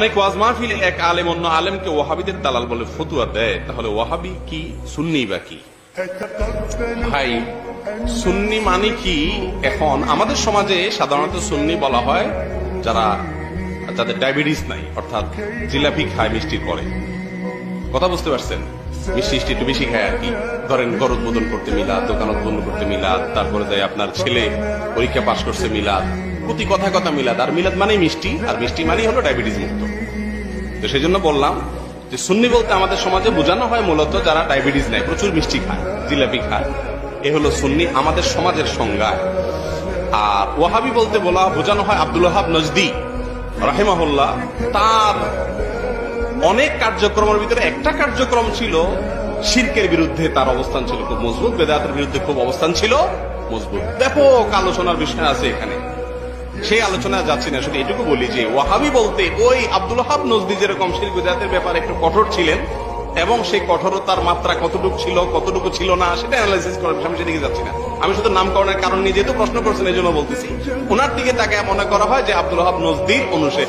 অনেক ওয়াজ মাহফিল এক আলেম অন্য আলেমকে ওয়াহাবিদের দালাল বলে ফতুয়া দেয়। তাহলে ওয়াহাবি কি, সুন্নি বা কি? ভাই, সুন্নি মানে কি? এখন আমাদের সমাজে সাধারণত সুন্নি বলা হয় যারা, যাদের ডায়াবেটিস নাই, অর্থাৎ জিলাপি খায় মিষ্টির পরে কথা বুঝতে পারছেন? মিষ্টি মিষ্টি একটু বেশি খায় আর কি। ধরেন ঘর উদ্বোধন করতে মিলাদ, দোকান উদ্বোধন করতে মিলাদ, তারপরে দেয় আপনার ছেলে পরীক্ষা পাশ করছে মিলাদ। প্রতি কথা কথা মিলাদ, আর মিলাদ মানেই মিষ্টি, আর মিষ্টি মানেই হলো ডায়াবেটিস মুক্ত। তো সেই জন্য বললাম যে সুন্নি বলতে আমাদের সমাজে বোঝানো হয় মূলত যারা ডায়াবেটিস নেয়, প্রচুর মিষ্টি খায়, জিলাপি খায়। এ হলো সুন্নি আমাদের সমাজের সংজ্ঞা। আর ওয়াহাবি বলতে বলা, বোঝানো হয় আব্দুল ওহাব নজদি, রাহেমাহুল্লাহ, তার অনেক কার্যক্রমের ভিতরে একটা কার্যক্রম ছিল, শিরকের বিরুদ্ধে তার অবস্থান ছিল খুব মজবুত, বেদাতের বিরুদ্ধে খুব অবস্থান ছিল মজবুত। ব্যাপক আলোচনার বিষয় আছে এখানে। সেই আলোচনা যাচ্ছি না, শুধু এটুকু বলি যে ওয়াহাবি বলতে ওই আব্দুল হাব নজদি যেরকম সেই গুজরাতের ব্যাপারে একটু কঠোর ছিলেন এবং সেই কঠোরতার মাত্রা কতটুকু ছিল কতটুকু ছিল না, সেটা অ্যানালাইসিস করার আমি সেদিকে যাচ্ছি না। আমি শুধু নামকরণের কারণ নিয়ে যেহেতু প্রশ্ন করছেন এই জন্য বলতেছি। ওনার দিকে তাকে মনে করা হয় যে আব্দুল হাব নজদির অনুসারী।